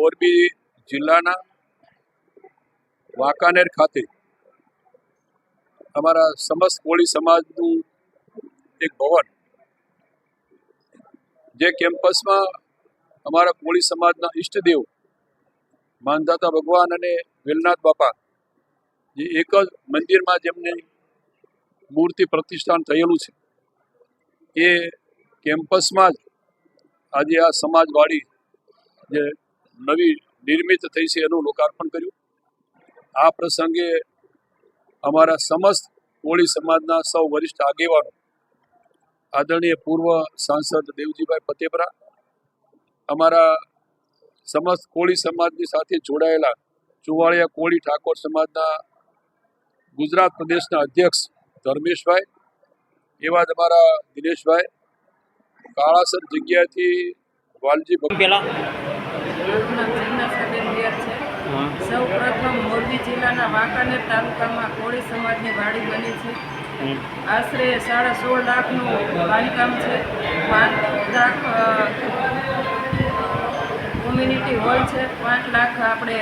મોરબી જિલ્લાના વાંકાનેર ખાતે અમારા સમસ્ત કોળી સમાજનું એક ભવન જે કેમ્પસમાં અમારા કોળી સમાજના ઈષ્ટદેવ માનદાતા ભગવાન અને વેલનાથ બાપા જે એક જ મંદિરમાં જેમની મૂર્તિ પ્રતિષ્ઠાન થયેલું છે, એ કેમ્પસમાં જ આજે આ સમાજવાડી જે નવી નિર્મિત થઈ છે એનું લોકાર્પણ કર્યું. આ પ્રસંગે અમારા સમસ્ત કોળી સમાજના સૌ વરિષ્ઠ આગેવાનો, આદરણીય પૂર્વ સાંસદ દેવજીભાઈ ફતેપરા અમારા સમસ્ત કોળી સમાજની સાથે જોડાયેલા ચુવાળિયા કોળી ઠાકોર સમાજના ગુજરાત પ્રદેશના અધ્યક્ષ ધર્મેશભાઈ, એવા જ અમારા દિનેશભાઈ, કાળાસર જગ્યાએથી વાલજી ભક્ત. મોરબી જિલ્લાના વાંકાનેર તાલુકામાં કોળી સમાજની વાડી બની છે આશરે સાડા સોળ લાખનું બાંધકામ છે પાંચ લાખ કોમ્યુનિટી હોલ છે પાંચ લાખ આપણે